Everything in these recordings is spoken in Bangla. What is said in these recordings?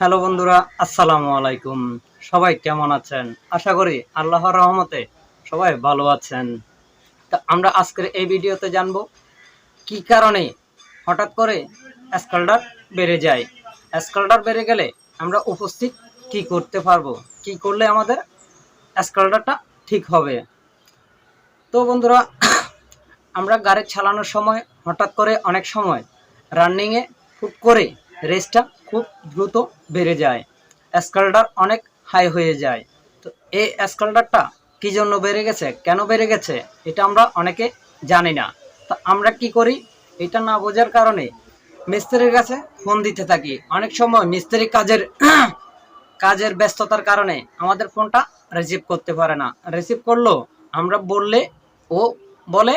হ্যালো বন্ধুরা, আসসালামু আলাইকুম। সবাই কেমন আছেন? আশা করি আল্লাহর রহমতে সবাই ভালো আছেন। তা আমরা আজকের এই ভিডিওতে জানব কি কারণে হঠাৎ করে স্কাল্ডার বেড়ে যায়। স্কাল্ডার বেড়ে গেলে আমরা উপস্থিত কি করতে পারব? কি করলে আমাদের স্কাল্ডারটা ঠিক হবে? তো বন্ধুরা, আমরা গাড়ি চালানোর সময় হঠাৎ করে অনেক সময় রানিংয়ে হুট করে রেসটা খুব দ্রুত বেড়ে যায়। স্কাল্ডার অনেক হাই হয়ে যায়। তো এই স্কাল্ডারটা কি জন্য বেড়ে গেছে? কেন বেড়ে গেছে? এটা আমরা অনেকে জানি না। তো আমরা কি করি? এটা না বোঝার কারণে মিস্ত্রির কাছে ফোন দিতে থাকি। অনেক সময় মিস্ত্রি কাজের কাজের ব্যস্ততার কারণে আমাদের ফোনটা রিসিভ করতে পারে না। রিসিভ করলেও আমরা বললে ও বলে,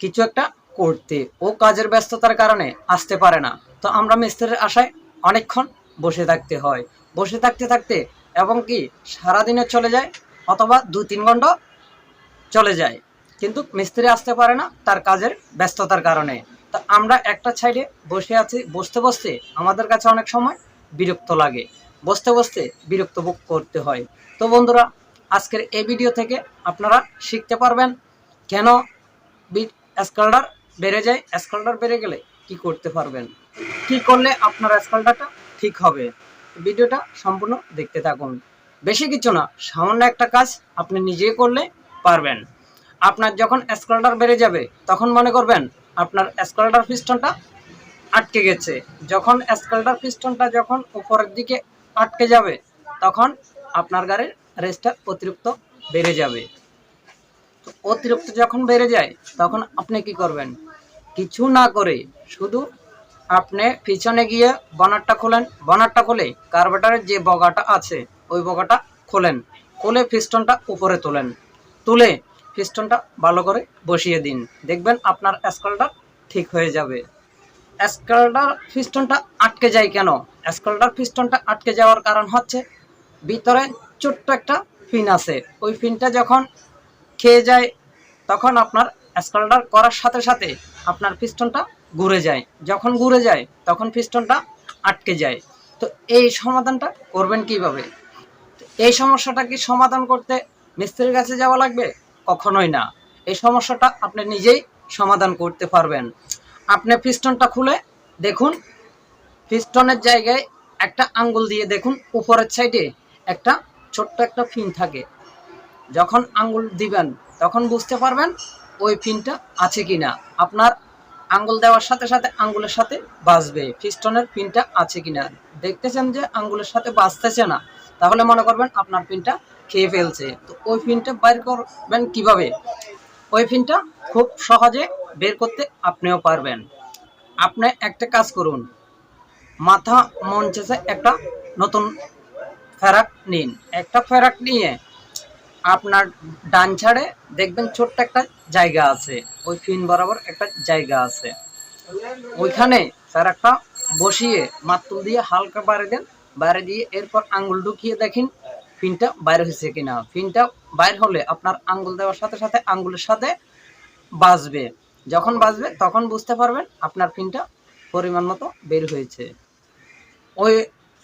কিছু একটা করতে। ও কাজের ব্যস্ততার কারণে আসতে পারে না। তো আমরা মিস্ত্রির আশায় অনেকক্ষণ বসে থাকতে হয়। বসে থাকতে থাকতে এবং কি সারাদিনে চলে যায় অথবা দু তিন ঘণ্টা চলে যায়। কিন্তু মিস্ত্রি আসতে পারে না তার কাজের ব্যস্ততার কারণে। তো আমরা একটা সাইডে বসে আছি। বসতে বসতে আমাদের কাছে অনেক সময় বিরক্ত লাগে। বসতে বসতে বিরক্ত বোধ করতে হয়। তো বন্ধুরা, আজকের এই ভিডিও থেকে আপনারা শিখতে পারবেন কেন স্কাল্ডার বেড়ে যায় স্কাল্ডার বেড়ে গেলে কি করতে পারবেন? কি করলে আপনার স্কাল্ডারটা ঠিক হবে? ভিডিওটা সম্পূর্ণ দেখতে থাকুন। বেশি কিছু না, সামান্য একটা কাজ আপনি নিজে করলে পারবেন। আপনার যখন স্কাল্ডার বেড়ে যাবে, তখন মনে করবেন আপনার স্কাল্ডার পিস্টনটা আটকে গেছে। যখন স্কাল্ডার পিস্টনটা যখন উপরের দিকে আটকে যাবে, তখন আপনার গাড়ির রেসটা অতিরিক্ত বেড়ে যাবে। অতিরিক্ত যখন বেড়ে যায়, তখন আপনি কি করবেন? কিছু না করে শুধু আপনি পিছনে গিয়ে বনারটা খোলেন। বনারটা খুলে কার্বেটারের যে বগাটা আছে, ওই বগাটা খোলেন। খুলে পিস্টনটা উপরে তোলেন। তুলে পিস্টনটা ভালো করে বসিয়ে দিন। দেখবেন আপনার স্কালটা ঠিক হয়ে যাবে। স্কালটার পিস্টনটা আটকে যায় কেন? স্কালটার পিস্টনটা আটকে যাওয়ার কারণ হচ্ছে ভিতরে ছোট্ট একটা ফিন আছে। ওই ফিনটা যখন খেয়ে যায় তখন আপনার স্কাল্ডার করার সাথে সাথে আপনার পিস্টনটা ঘুরে যায়। যখন ঘুরে যায়, তখন পিস্টনটা আটকে যায়। তো এই সমাধানটা করবেন কীভাবে? এই সমস্যাটা কি সমাধান করতে মিস্ত্রির কাছে যাওয়া লাগবে? কখনোই না। এই সমস্যাটা আপনি নিজেই সমাধান করতে পারবেন। আপনি পিস্টনটা খুলে দেখুন পিস্টনের জায়গায় একটা আঙ্গুল দিয়ে দেখুন, উপরের সাইডে একটা ছোট্ট একটা ফিন থাকে। যখন আঙ্গুল দিবেন তখন বুঝতে পারবেন ওই পিনটা আছে কি না আপনার আঙ্গুল দেওয়ার সাথে সাথে আঙ্গুলের সাথে বাজবে। পিস্টনের পিনটা আছে কিনা। দেখতেছেন যে আঙ্গুলের সাথে বাজতেছে না। তাহলে মনে করবেন আপনার পিনটা খেয়ে ফেলছে। তো ওই পিনটা বাইর করবেন কীভাবে? ওই পিনটা খুব সহজে বের করতে আপনিও পারবেন। আপনি একটা কাজ করুন। মাথা চেষে একটা নতুন ফেরাক নিন। একটা ফেরাক নিয়ে আপনার ডান ছাড়ে দেখবেন ছোট্ট একটা জায়গা আছে। ওই ফিন বরাবর একটা জায়গা আছে। ওইখানে তার একটা বসিয়ে মাতুল দিয়ে হালকা বাইরে দেন। বাইরে দিয়ে এরপর আঙ্গুল ঢুকিয়ে দেখেন ফিনটা বাইরে হয়েছে কিনা। ফিনটা বাইর হলে আপনার আঙ্গুল দেওয়ার সাথে সাথে আঙ্গুলের সাথে বাজবে। যখন বাজবে তখন বুঝতে পারবেন আপনার ফিনটা পরিমাণ মতো বের হয়েছে। ওই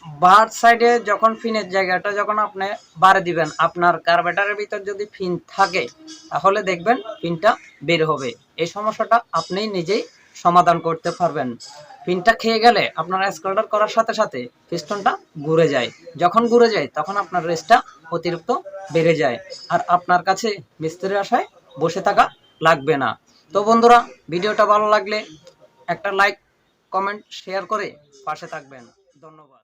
বার সাইডে যখন ফিনের জায়গাটা যখন আপনি বাড়ে দিবেন, আপনার কার্বেটারের ভিতর যদি ফিন থাকে, তাহলে দেখবেন ফিনটা বের হবে। এই সমস্যাটা আপনি নিজেই সমাধান করতে পারবেন। ফিনটা খেয়ে গেলে আপনার স্কাল্ডার করার সাথে সাথে পিস্টনটা ঘুরে যায়। যখন ঘুরে যায়, তখন আপনার রেসটা অতিরিক্ত বেড়ে যায়। আর আপনার কাছে মিস্ত্রির আশায় বসে থাকা লাগবে না। তো বন্ধুরা, ভিডিওটা ভালো লাগলে একটা লাইক কমেন্ট শেয়ার করে পাশে থাকবেন। ধন্যবাদ।